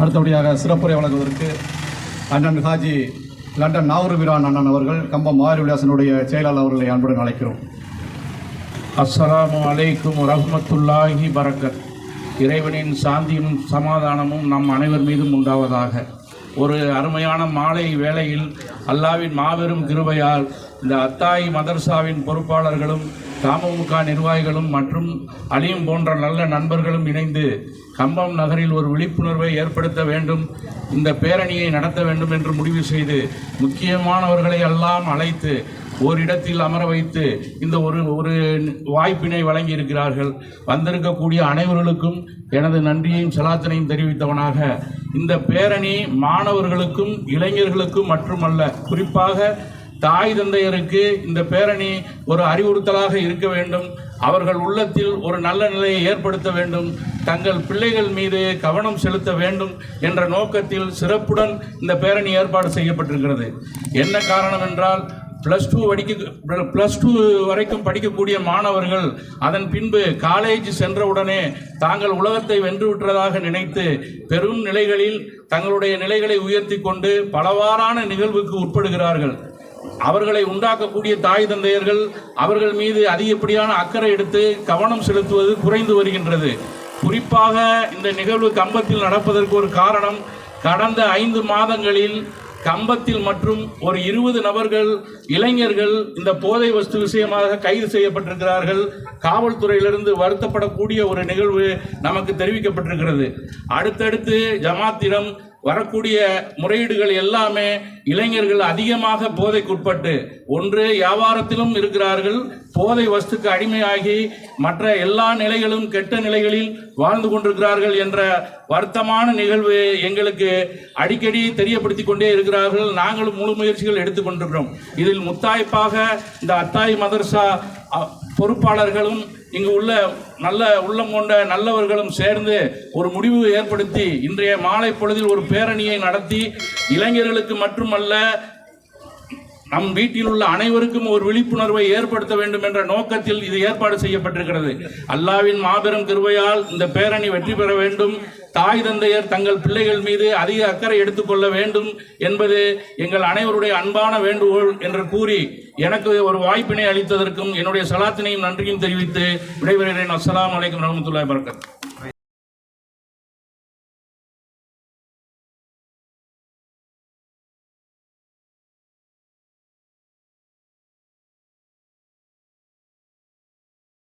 அடுத்தபடியாக சிறப்புரை வழங்குவதற்கு அண்ணன் ஹாஜி லண்டன் நாவூர்பிரான் அண்ணன் அவர்கள் கம்பம் மாரி விலாசனுடைய செயலாளர் அவர்களை அன்புடன் அழைக்கிறோம். அஸ்ஸலாமு அலைக்கும் ரஹ்மத்துல்லாஹி பரக்கத். இறைவனின் சாந்தியும் சமாதானமும் நம் அனைவர் மீதும் உண்டாவதாக. ஒரு அருமையான மாலை வேளையில் அல்லாவின் மாபெரும் கிருபையால் இந்த அத்தாய் மதர்சாவின் பொறுப்பாளர்களும் தமுக நிர்வாகிகளும் மற்றும் அலியும் போன்ற நல்ல நண்பர்களும் இணைந்து கம்பம் நகரில் ஒரு விழிப்புணர்வை ஏற்படுத்த வேண்டும் இந்த பேரணியை நடத்த வேண்டும் என்று முடிவு செய்து முக்கியமானவர்களை எல்லாம் அழைத்து ஓரிடத்தில் அமர வைத்து இந்த ஒரு ஒரு வாய்ப்பினை வழங்கி இருக்கிறார்கள் வந்திருக்கக்கூடிய அனைவர்களுக்கும் எனது நன்றியையும் சலாத்தனையும் தெரிவித்தவனாக இந்த பேரணி மாணவர்களுக்கும் இளைஞர்களுக்கும் மட்டுமல்ல குறிப்பாக தாய் தந்தையருக்கு இந்த பேரணி ஒரு அறிவுறுத்தலாக இருக்க வேண்டும். அவர்கள் உள்ளத்தில் ஒரு நல்ல நிலையை ஏற்படுத்த வேண்டும். தங்கள் பிள்ளைகள் மீது கவனம் செலுத்த வேண்டும் என்ற நோக்கத்தில் சிறப்புடன் இந்த பேரணி ஏற்பாடு செய்யப்பட்டிருக்கிறது. என்ன காரணம் என்றால் ப்ளஸ் டூ படிக்க ப்ளஸ் டூ வரைக்கும் படிக்கக்கூடிய மாணவர்கள் அதன் பின்பு காலேஜ் சென்றவுடனே தாங்கள் உலகத்தை வென்றுவிட்டதாக நினைத்து பெரும் நிலைகளில் தங்களுடைய நிலைகளை உயர்த்தி கொண்டு பலவாறான நிகழ்வுக்கு உட்படுகிறார்கள். அவர்களை உண்டாக்கக்கூடிய தாய் தந்தையர்கள் அவர்கள் மீது அதிகப்படியான அக்கறை எடுத்து கவனம் செலுத்துவது குறைந்து வருகின்றது. குறிப்பாக இந்த நிகழ்வு கம்பத்தில் நடப்பதற்கு ஒரு காரணம் கடந்த ஐந்து மாதங்களில் கம்பத்தில் மற்றும் ஒரு இருபது நபர்கள் இளைஞர்கள் இந்த போதை வஸ்து விஷயமாக கைது செய்யப்பட்டிருக்கிறார்கள். காவல்துறையிலிருந்து வருத்தப்படக்கூடிய ஒரு நிகழ்வு நமக்கு தெரிவிக்கப்பட்டிருக்கிறது. அடுத்தடுத்து ஜமாத்திடம் வரக்கூடிய முறையீடுகள் எல்லாமே இளைஞர்கள் அதிகமாக போதைக்குட்பட்டு ஒன்று வியாபாரத்திலும் இருக்கிறார்கள் போதை வஸ்துக்கு அடிமையாகி மற்ற எல்லா நிலைகளும் கெட்ட நிலைகளில் வாழ்ந்து கொண்டிருக்கிறார்கள் என்ற வருத்தமான நிகழ்வு எங்களுக்கு அடிக்கடி தெரியப்படுத்தி கொண்டே இருக்கிறார்கள். நாங்களும் முழு முயற்சிகள் எடுத்துக்கொண்டிருக்கிறோம் இதில் முத்தாய்ப்பாக இந்த அத்தாய் மதர்சா பொறுப்பாளர்களும் இங்கு உள்ள நல்ல உள்ளம் கொண்ட நல்லவர்களும் சேர்ந்து ஒரு முடிவு ஏற்படுத்தி இன்றைய மாலை பொழுதில் ஒரு பேரணியை நடத்தி இளைஞர்களுக்கு மட்டுமல்ல நம் வீட்டில் உள்ள அனைவருக்கும் ஒரு விழிப்புணர்வை ஏற்படுத்த வேண்டும் என்ற நோக்கத்தில் இது ஏற்பாடு செய்யப்பட்டிருக்கிறது. அல்லாவின் மாபெரும் கிருபையால் இந்த பேரணி வெற்றி பெற வேண்டும். தாய் தந்தையர் தங்கள் பிள்ளைகள் மீது அதிக அக்கறை எடுத்துக்கொள்ள வேண்டும் என்பது எங்கள் அனைவருடைய அன்பான வேண்டுகோள் என்று கூறி எனக்கு ஒரு வாய்ப்பினை அளித்ததற்கும் என்னுடைய சலாத்தினையும் நன்றியும் தெரிவித்து விடைபெறுகிறேன். அஸ்லாம் வலைக்கம் வரஹ்மத்துல்லாஹி வரகாத்து